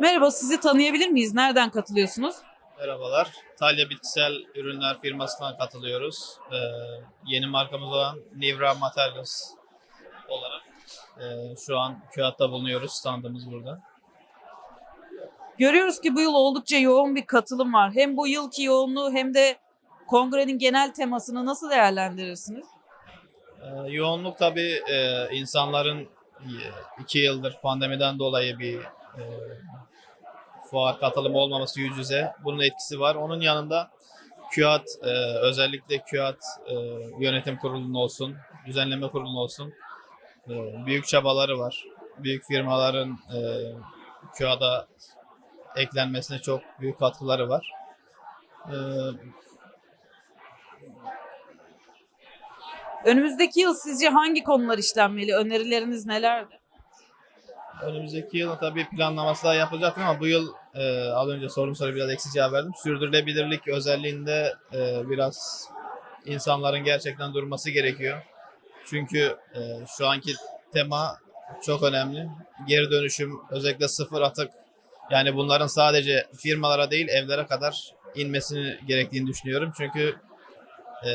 Merhaba, sizi tanıyabilir miyiz? Nereden katılıyorsunuz? Merhabalar. Talya Bitkisel Ürünler firmasından katılıyoruz. Ee, yeni markamız olan Nivra Materials olarak e, şu an Küat'ta bulunuyoruz. Standımız burada. Görüyoruz ki bu yıl oldukça yoğun bir katılım var. Hem bu yılki yoğunluğu hem de kongrenin genel temasını nasıl değerlendirirsiniz? Ee, yoğunluk tabii e, insanların e, iki yıldır pandemiden dolayı bir e, fuar katılımı olmaması yüz yüze. Bunun etkisi var. Onun yanında Küat, e, özellikle Küat e, yönetim kurulunun olsun, düzenleme kurulunun olsun e, büyük çabaları var. Büyük firmaların e, Küat'a eklenmesine çok büyük katkıları var. E, Önümüzdeki yıl sizce hangi konular işlenmeli? Önerileriniz nelerdi? Önümüzdeki yıl tabii planlaması daha yapılacaktır ama bu yıl e, az önce sorum soru biraz eksik cevap verdim. Sürdürülebilirlik özelliğinde e, biraz insanların gerçekten durması gerekiyor. Çünkü e, şu anki tema çok önemli. Geri dönüşüm özellikle sıfır atık yani bunların sadece firmalara değil evlere kadar inmesini gerektiğini düşünüyorum. Çünkü e,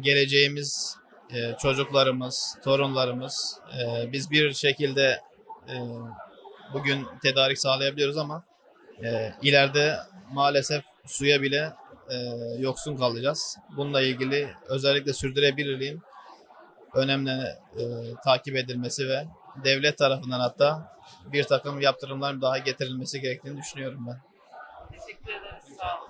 geleceğimiz e, çocuklarımız, torunlarımız e, biz bir şekilde e, bugün tedarik sağlayabiliyoruz ama e, ileride maalesef suya bile e, yoksun kalacağız. Bununla ilgili özellikle sürdürülebilirliğin önemli e, takip edilmesi ve devlet tarafından hatta bir takım yaptırımlar daha getirilmesi gerektiğini düşünüyorum ben. Teşekkür ederiz. Sağ olun.